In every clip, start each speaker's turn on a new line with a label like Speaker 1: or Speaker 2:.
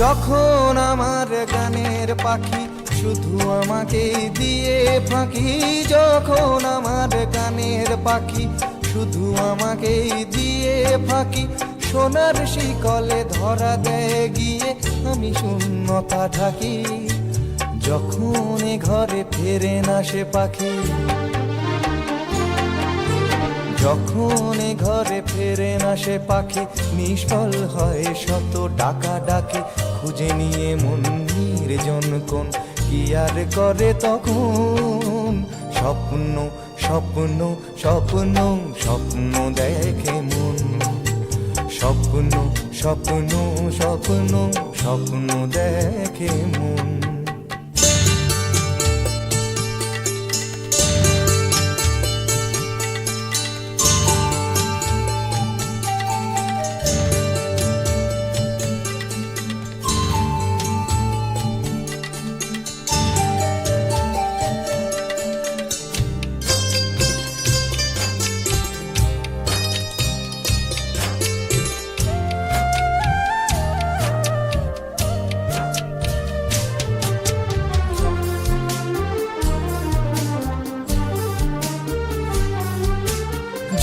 Speaker 1: যখন আমার গানের পাখি শুধু আমাকে দিয়ে ফাঁকি, যখন আমার গানের পাখি শুধু আমাকে দিয়ে ফাঁকি, সোনার শিকলে ধরা দেয় গিয়ে আমি শূন্যতা ঢাকি। যখন ঘরে ফেরে না সে পাখি, যখন ঘরে ফেরে না সে পাখি, নিষ্ফল হয় শত ডাকা ডাকে। খুঁজে নিয়ে মন নির্জন কোন কি আর করে তখন? স্বপ্ন স্বপ্ন স্বপ্ন স্বপ্ন দেখে মন। স্বপ্ন স্বপ্ন স্বপ্ন স্বপ্ন দেখে মন।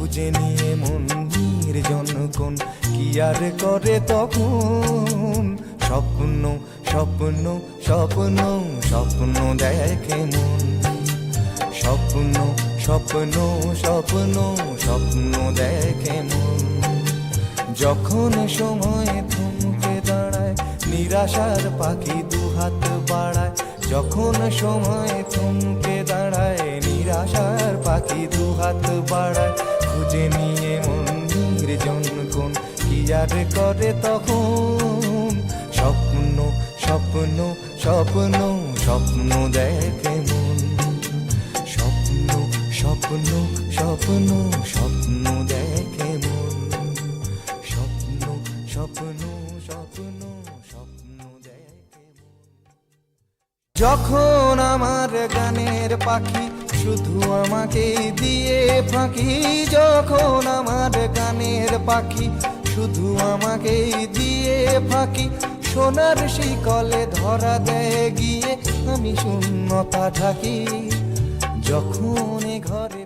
Speaker 1: খুঁজে নিয়ে মন নির্জন কোন কি আর করে তখন? স্বপ্ন স্বপ্ন স্বপ্ন স্বপ্ন দেখে মন। স্বপ্ন স্বপ্ন স্বপ্ন স্বপ্ন দেখে মন। যখন সময় থমকে দাঁড়ায়, নিরাশার পাখি দুহাত বাড়ায়। যখন সময় থমকে দাঁড়ায়, নিরাশার পাখি দুহাত বাড়ায়। খুঁজে নিয়ে মন নির্জন কোন কি আর করে তখন? স্বপ্ন স্বপ্ন স্বপ্ন স্বপ্ন দেখে মন। স্বপ্ন স্বপ্ন স্বপ্ন স্বপ্ন দেখে মন। স্বপ্ন স্বপ্ন স্বপ্ন স্বপ্ন দেখে। যখন আমার গানের পাখি শুধু আমাকে দিয়ে ফাঁকি, যখন আমার গানের পাখি। শুধু আমাকে দিয়ে ফাঁকি, সোনার শিকলে ধরা দেয় গিয়ে আমি শূন্যতা ঢাকি। যখন ঘরে